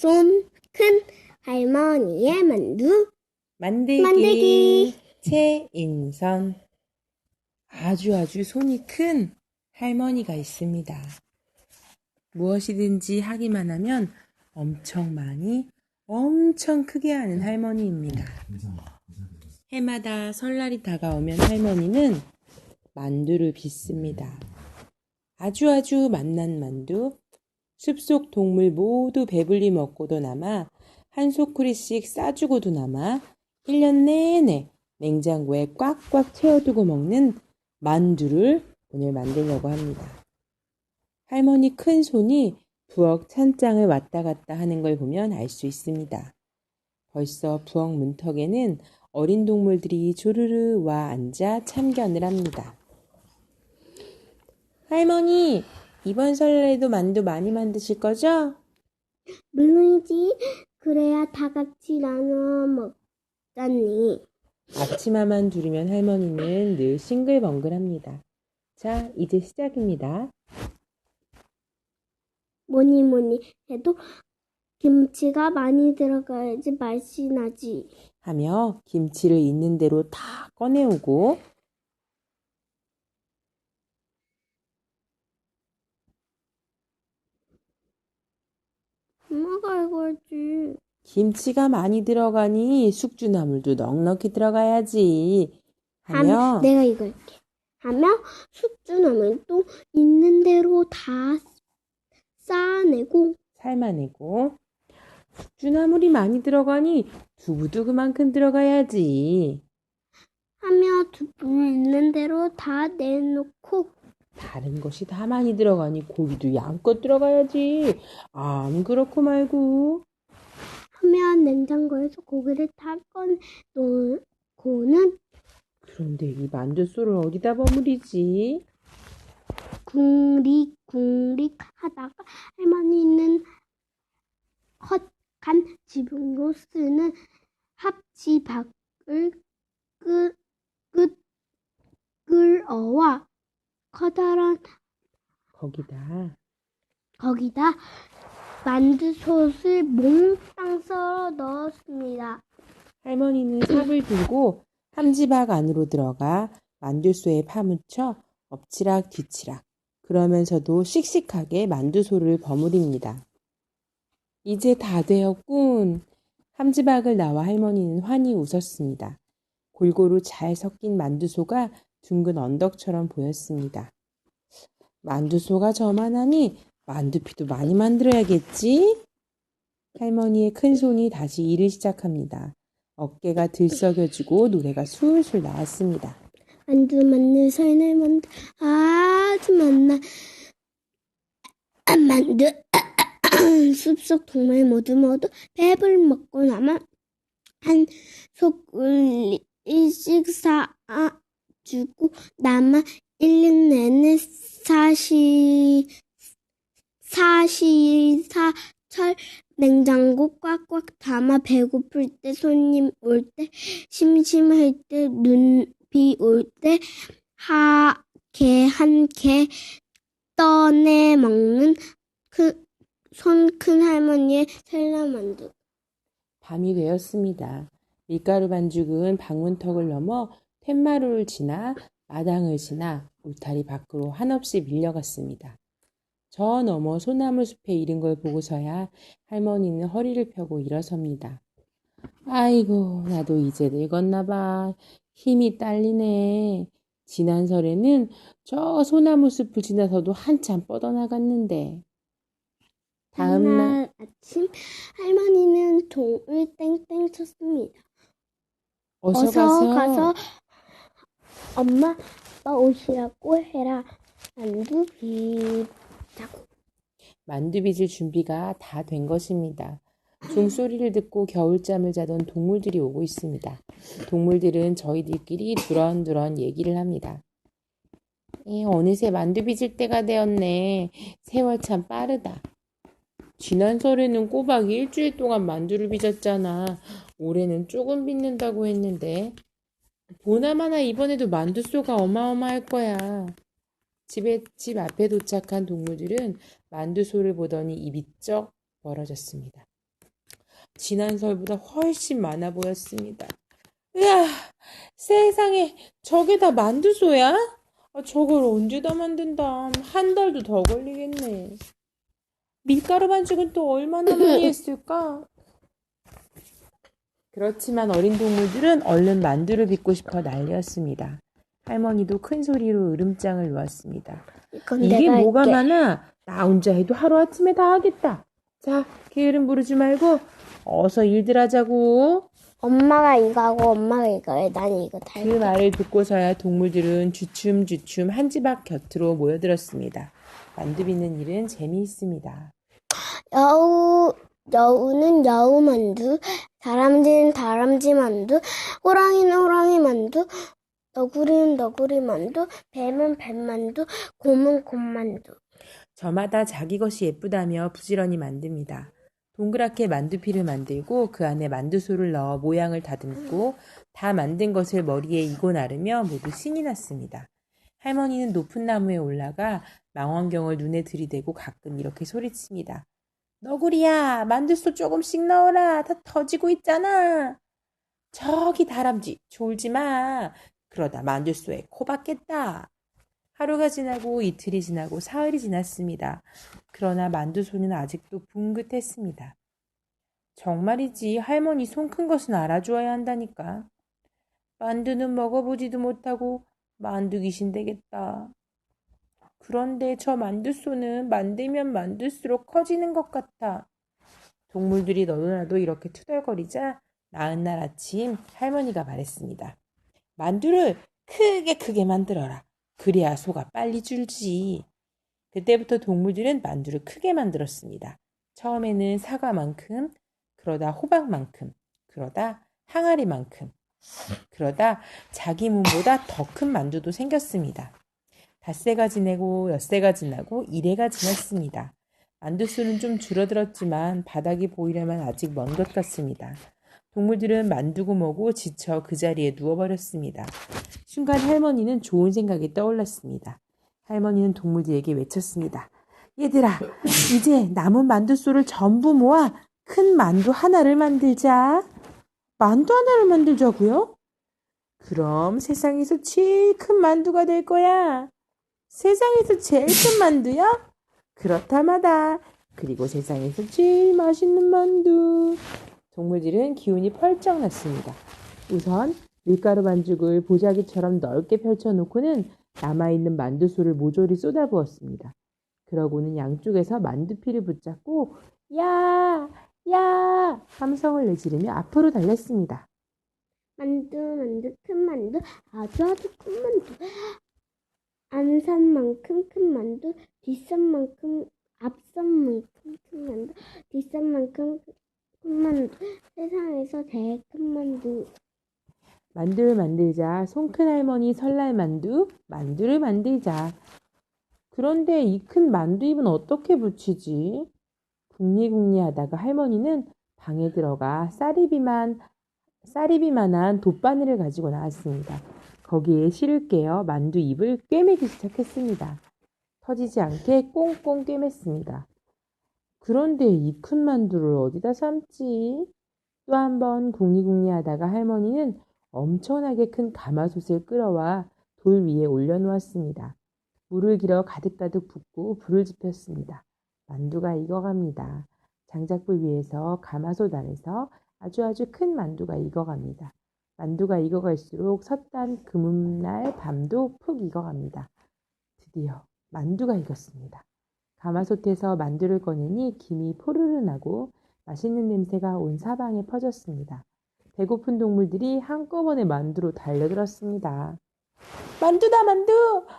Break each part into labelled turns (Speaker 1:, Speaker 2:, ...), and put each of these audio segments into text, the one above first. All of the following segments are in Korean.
Speaker 1: 손큰 할머니의 만두
Speaker 2: 만들기.
Speaker 1: 만들기.
Speaker 2: 최인선. 아주 아주 손이 큰 할머니가 있습니다. 무엇이든지 하기만 하면 엄청 많이, 엄청 크게 하는 할머니입니다. 해마다 설날이 다가오면 할머니는 만두를 빚습니다. 아주 아주 맛난 만두, 숲속 동물 모두 배불리 먹고도 남아 한 소쿠리씩 싸주고도 남아 1년 내내 냉장고에 꽉꽉 채워두고 먹는 만두를 오늘 만들려고 합니다. 할머니 큰 손이 부엌 찬장을 왔다 갔다 하는 걸 보면 알 수 있습니다. 벌써 부엌 문턱에는 어린 동물들이 조르르 와 앉아 참견을 합니다. 할머니, 이번 설날에도 만두 많이 만드실 거죠?
Speaker 1: 물론이지 그래야 다 같이 나눠 먹자니
Speaker 2: 앞치마만 두르면 할머니는 늘 싱글벙글합니다. 자, 이제 시작입니다.
Speaker 1: 뭐니 뭐니 해도 김치가 많이 들어가야지 맛이 나지
Speaker 2: 하며 김치를 있는 대로 다 꺼내오고
Speaker 1: 엄마가 이거지?
Speaker 2: 김치가 많이 들어가니 숙주나물도 넉넉히 들어가야지. 하며
Speaker 1: 하면 내가 이거 할게. 하며 숙주나물 또 있는 대로 다 쌓아내고
Speaker 2: 삶아내고. 숙주나물이 많이 들어가니 두부도 그만큼 들어가야지.
Speaker 1: 하며 두부 있는 대로 다 내놓고
Speaker 2: 다른 것이 다 많이 들어가니 고기도 양껏 들어가야지 암 그렇고 말고
Speaker 1: 하며 냉장고에서 고기를 다 꺼내놓고는
Speaker 2: 그런데 이 만두소를 어디다 버무리지?
Speaker 1: 궁릭궁릭 하다가 할머니는 헛간 지붕으로 쓰는 합지박을 끄, 끄, 끌어와 커다란
Speaker 2: 거기다
Speaker 1: 거기다 만두솥을 몽땅 썰어 넣었습니다.
Speaker 2: 할머니는 삽을 들고 함지박 안으로 들어가 만두소에 파묻혀 엎치락 뒤치락 그러면서도 씩씩하게 만두소를 버무립니다. 이제 다 되었군. 함지박을 나와 할머니는 환히 웃었습니다. 골고루 잘 섞인 만두소가 둥근 언덕처럼 보였습니다. 만두소가 저만하니 만두피도 많이 만들어야겠지? 할머니의 큰 손이 다시 일을 시작합니다. 어깨가 들썩여지고 노래가 술술 나왔습니다.
Speaker 1: 만두 만두 설날 만두 아주 맛나 아, 만두 숲속 동물 모두 모두 배불 먹고 남아 한 소꿀씩 사 주고 남아 1년 내내 사시 사시사 철 냉장고 꽉꽉 담아 배고플 때 손님 올 때 심심할 때 눈 비 올 때하개한개 떠내 먹는 손큰 할머니의 설날만두.
Speaker 2: 밤이 되었습니다. 밀가루 반죽은 방문턱을 넘어 텐마루를 지나 마당을 지나 울타리 밖으로 한없이 밀려갔습니다. 저 너머 소나무 숲에 이른 걸 보고서야 할머니는 허리를 펴고 일어섭니다. 아이고, 나도 이제 늙었나 봐. 힘이 딸리네. 지난 설에는 저 소나무 숲을 지나서도 한참 뻗어나갔는데. 다음날
Speaker 1: 아침 할머니는 종을 땡땡 쳤습니다.
Speaker 2: 어서,
Speaker 1: 어서
Speaker 2: 가서,
Speaker 1: 가서 엄마 아빠 오시라고 해라. 만두 비자고.
Speaker 2: 만두 빚을 준비가 다 된 것입니다. 종소리를 듣고 겨울잠을 자던 동물들이 오고 있습니다. 동물들은 저희들끼리 두런두런 얘기를 합니다. 에, 어느새 만두 빚을 때가 되었네. 세월 참 빠르다. 지난 설에는 꼬박 일주일 동안 만두를 빚었잖아. 올해는 조금 빚는다고 했는데. 보나마나 이번에도 만두소가 어마어마할 거야. 집에, 집 앞에 도착한 동물들은 만두소를 보더니 입이 쩍 멀어졌습니다. 지난 설보다 훨씬 많아 보였습니다. 으아, 세상에, 저게 다 만두소야? 아, 저걸 언제 다 만든다. 한 달도 더 걸리겠네. 밀가루 반죽은 또 얼마나 많이 했을까? 그렇지만 어린 동물들은 얼른 만두를 빚고 싶어 난리였습니다. 할머니도 큰 소리로 으름장을 놓았습니다. 이게 뭐가
Speaker 1: 할게.
Speaker 2: 많아? 나 혼자 해도 하루아침에 다 하겠다. 자, 게으름 부르지 말고 어서 일들 하자고.
Speaker 1: 엄마가 이거 하고 엄마가 이거 해. 난 이거
Speaker 2: 다그
Speaker 1: 할게.
Speaker 2: 말을 듣고서야 동물들은 주춤주춤 한 집 앞 곁으로 모여들었습니다. 만두 빚는 일은 재미있습니다.
Speaker 1: 여우, 여우는 여우 만두, 다람쥐는 다람쥐 만두, 호랑이는 호랑이 만두, 너구리는 너구리 만두, 뱀은 뱀 만두, 곰은 곰 만두.
Speaker 2: 저마다 자기 것이 예쁘다며 부지런히 만듭니다. 동그랗게 만두피를 만들고 그 안에 만두소를 넣어 모양을 다듬고 다 만든 것을 머리에 이고 나르며 모두 신이 났습니다. 할머니는 높은 나무에 올라가 망원경을 눈에 들이대고 가끔 이렇게 소리칩니다. 너구리야, 만두소 조금씩 넣어라. 다 터지고 있잖아. 저기 다람쥐, 졸지 마. 그러다 만두소에 코 박겠다. 하루가 지나고 이틀이 지나고 사흘이 지났습니다. 그러나 만두소는 아직도 붕긋했습니다. 정말이지 할머니 손 큰 것은 알아주어야 한다니까. 만두는 먹어보지도 못하고 만두 귀신 되겠다. 그런데 저 만두소는 만들면 만들수록 커지는 것 같아. 동물들이 너도나도 이렇게 투덜거리자 나은 날 아침 할머니가 말했습니다. 만두를 크게 크게 만들어라. 그래야 소가 빨리 줄지. 그때부터 동물들은 만두를 크게 만들었습니다. 처음에는 사과만큼, 그러다 호박만큼, 그러다 항아리만큼, 그러다 자기 몸보다 더 큰 만두도 생겼습니다. 닷새가 지내고 엿새가 지나고 이래가 지났습니다. 만두수는 좀 줄어들었지만 바닥이 보이려면 아직 먼 것 같습니다. 동물들은 만두고 뭐고 지쳐 그 자리에 누워버렸습니다. 순간 할머니는 좋은 생각이 떠올랐습니다. 할머니는 동물들에게 외쳤습니다. 얘들아, 이제 남은 만두소를 전부 모아 큰 만두 하나를 만들자. 만두 하나를 만들자고요? 그럼 세상에서 제일 큰 만두가 될 거야. 세상에서 제일 큰 만두야? 그렇다마다. 그리고 세상에서 제일 맛있는 만두. 동물들은 기운이 펄쩍 났습니다. 우선 밀가루 반죽을 보자기처럼 넓게 펼쳐놓고는 남아있는 만두소를 모조리 쏟아부었습니다. 그러고는 양쪽에서 만두피를 붙잡고 야! 야! 함성을 내지르며 앞으로 달렸습니다.
Speaker 1: 만두, 만두, 큰 만두, 아주 아주 큰 만두. 안산 만큼 큰 만두, 뒷산 만큼, 앞산 만큼 큰 만두, 뒷산 만큼 큰 만두. 세상에서 제일 큰 만두.
Speaker 2: 만두를 만들자 손큰 할머니 설날 만두, 만두를 만들자. 그런데 이 큰 만두잎은 어떻게 붙이지? 궁리궁리 하다가 할머니는 방에 들어가 쌀이비만 쌀이비만한 돗바늘을 가지고 나왔습니다. 거기에 실을 깨어 만두 잎을 꿰매기 시작했습니다. 터지지 않게 꽁꽁 꿰맸습니다. 그런데 이 큰 만두를 어디다 삶지? 또 한 번 궁리궁리 하다가 할머니는 엄청나게 큰 가마솥을 끌어와 돌 위에 올려놓았습니다. 물을 길어 가득가득 붓고 불을 지폈습니다. 만두가 익어갑니다. 장작불 위에서 가마솥 안에서 아주 아주 큰 만두가 익어갑니다. 만두가 익어갈수록 섣단 금음날 밤도 푹 익어갑니다. 드디어 만두가 익었습니다. 가마솥에서 만두를 꺼내니 김이 포르르 나고 맛있는 냄새가 온 사방에 퍼졌습니다. 배고픈 동물들이 한꺼번에 만두로 달려들었습니다. 만두다 만두!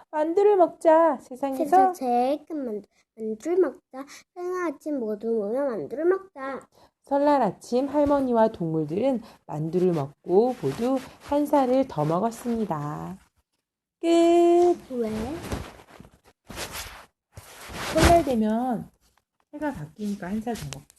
Speaker 2: 만두를 먹자! 세상에서
Speaker 1: 세상 제일 큰 만두. 만두를 먹자. 생일 아침 모두 모여 만두를 먹자.
Speaker 2: 설날 아침 할머니와 동물들은 만두를 먹고 모두 한 살을 더 먹었습니다. 끝!
Speaker 1: 왜?
Speaker 2: 설날 되면 해가 바뀌니까 한 살 더 먹지.